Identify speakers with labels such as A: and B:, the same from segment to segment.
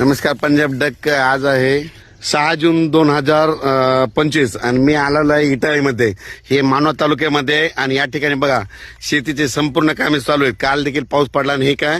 A: नमस्कार पंजाब डक आज आहे सहा जून दोन हजार पंचवीस. आणि मी आलेलो आहे इटाळीमध्ये. हे मानवा तालुक्यामध्ये आणि या ठिकाणी बघा शेतीचे संपूर्ण कामे चालू आहेत. काल देखील पाऊस पडला आणि हे काय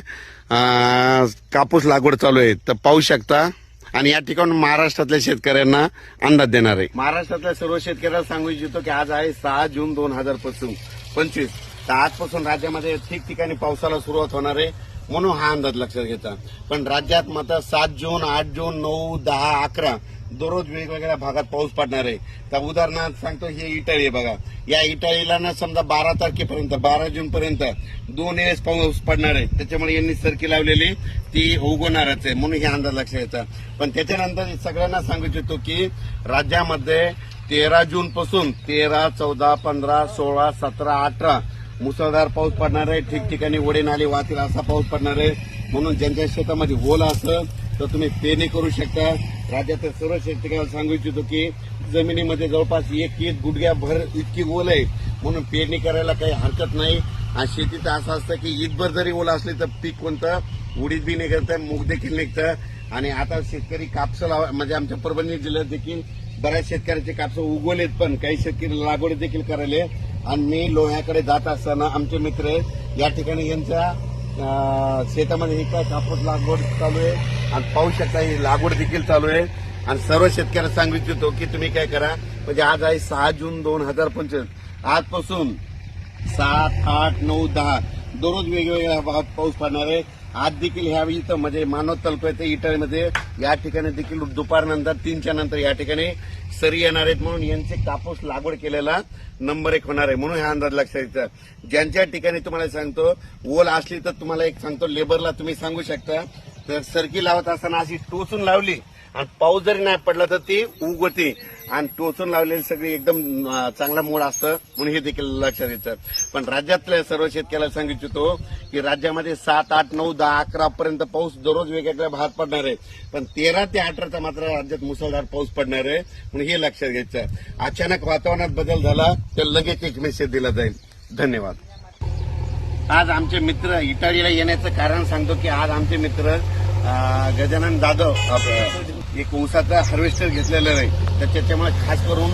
A: कापूस लागवड चालू आहे. तर पाहू शकता. आणि या ठिकाणी महाराष्ट्रातल्या शेतकऱ्यांना अंदाज देणार आहे. महाराष्ट्रातल्या सर्व शेतकऱ्यांना सांगू इच्छितो की आज आहे सहा जून दोन हजार पंचवीस. तर आजपासून राज्यामध्ये ठिकठिकाणी पावसाला सुरुवात होणार आहे. म्हणून हा अंदाज लक्षात घ्यायचा पण राज्यात मात्र सात जून आठ जून नऊ दहा अकरा दररोज वेगवेगळ्या भागात पाऊस पडणार आहे. तर उदाहरणार्थ सांगतो हे इटाळी आहे बघा. या इटाळीला ना समजा बारा तारखेपर्यंत बारा जून पर्यंत दोन वेळेस पाऊस पडणार आहे. त्याच्यामुळे यांनी सरकी लावलेली ती उगवणारच आहे. म्हणून हे अंदाज लक्षात घ्यायचा पण त्याच्यानंतर सगळ्यांना सांगू इच्छितो की राज्यामध्ये तेरा जून पासून तेरा चौदा पंधरा सोळा सतरा अठरा मुसळधार पाऊस पडणार आहे. ठिकठिकाणी ओढे नाले वाहतील असा पाऊस पडणार आहे. म्हणून ज्यांच्या शेतामध्ये ओल असं तर तुम्ही पेरणी करू शकता. राज्यातील सर्व शेतकऱ्याला सांगू इच्छितो की जमिनीमध्ये जवळपास एक एक गुडघ्या भर इतकी ओल आहे. म्हणून पेरणी करायला काही हरकत नाही. आणि शेतीचं असं असतं की ईदभर जरी ओला असली तर पीक कोणतं? उडीद बी निघतं मूग देखील निघतं. आणि आता शेतकरी कापसं लावा म्हणजे आमच्या परभणी जिल्ह्यात देखील बऱ्याच शेतकऱ्याचे कापसं उगवलेत पण काही शेतकरी लागवड देखील करायले. आणि मी लोह्याकडे जात असताना आमचे मित्र या ठिकाणी यांच्या शेतामध्ये ही काय कापूस लागवड चालू आहे? आणि पाहू शकता ही लागवड देखील चालू आहे. आणि सर्व शेतकऱ्यांना सांगू इच्छितो की तुम्ही काय करा म्हणजे आज आहे सहा जून दोन हजार पंचवीस. आजपासून सात आठ नऊ दहा दररोज वेगवेगळ्या भागात पाऊस पडणार आहे. आज देखील ह्या इथं म्हणजे मानव तालुक्यात इटाळीमध्ये या ठिकाणी देखील दुपारनंतर तीनच्या नंतर या ठिकाणी सरी येणार आहेत म्हणून यांचे कापूस लागवड केलेला नंबर एक होणार आहे म्हणून हा अंदाज लक्षात येतं ज्यांच्या ठिकाणी तुम्हाला सांगतो ओल असली तर तुम्हाला एक सांगतो लेबरला तुम्ही सांगू शकता. तर सरकी लावत असताना अशी टोचून लावली. आणि पाऊस जरी नाही पडला तर ती उगवते. आणि टोचून लावलेली सगळी एकदम चांगला मूळ असतं म्हणून हे देखील लक्षात येतं. पण राज्यातल्या सर्व शेतकऱ्याला सांगू इच्छितो की राज्यामध्ये सात आठ नऊ दहा अकरा पर्यंत पाऊस दररोज वेगवेगळ्या भागात पडणार आहे. पण तेरा ते अठराचा मात्र राज्यात मुसळधार पाऊस पडणार आहे म्हणून हे लक्षात घ्यायचं अचानक वातावरणात बदल झाला तर लगेच एक मेसेज दिला जाईल. धन्यवाद. आज आमचे मित्र इटालीला येण्याचं कारण सांगतो की आज आमचे मित्र गजानन जाधव एक ऊसाचा हार्वेस्टर घेतलेलं नाही तर त्याच्यामुळे खास करून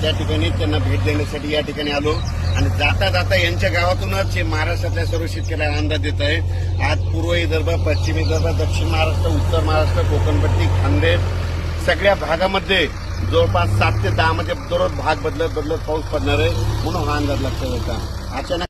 A: त्या ठिकाणी त्यांना भेट देण्यासाठी या ठिकाणी आलो. आणि जाता जाता यांच्या गावातूनच महाराष्ट्रातल्या सर्व शेतकऱ्यांना अंदाज देत आहे. आज पूर्व विदर्भ पश्चिम विदर्भ दक्षिण महाराष्ट्र उत्तर महाराष्ट्र कोकणपट्टी खानदेश सगळ्या भागामध्ये जवळपास सात ते दहामध्ये दररोज भाग बदलत बदलत पाऊस पडणार आहे. म्हणून हा अंदाज लक्षात येतात अचानक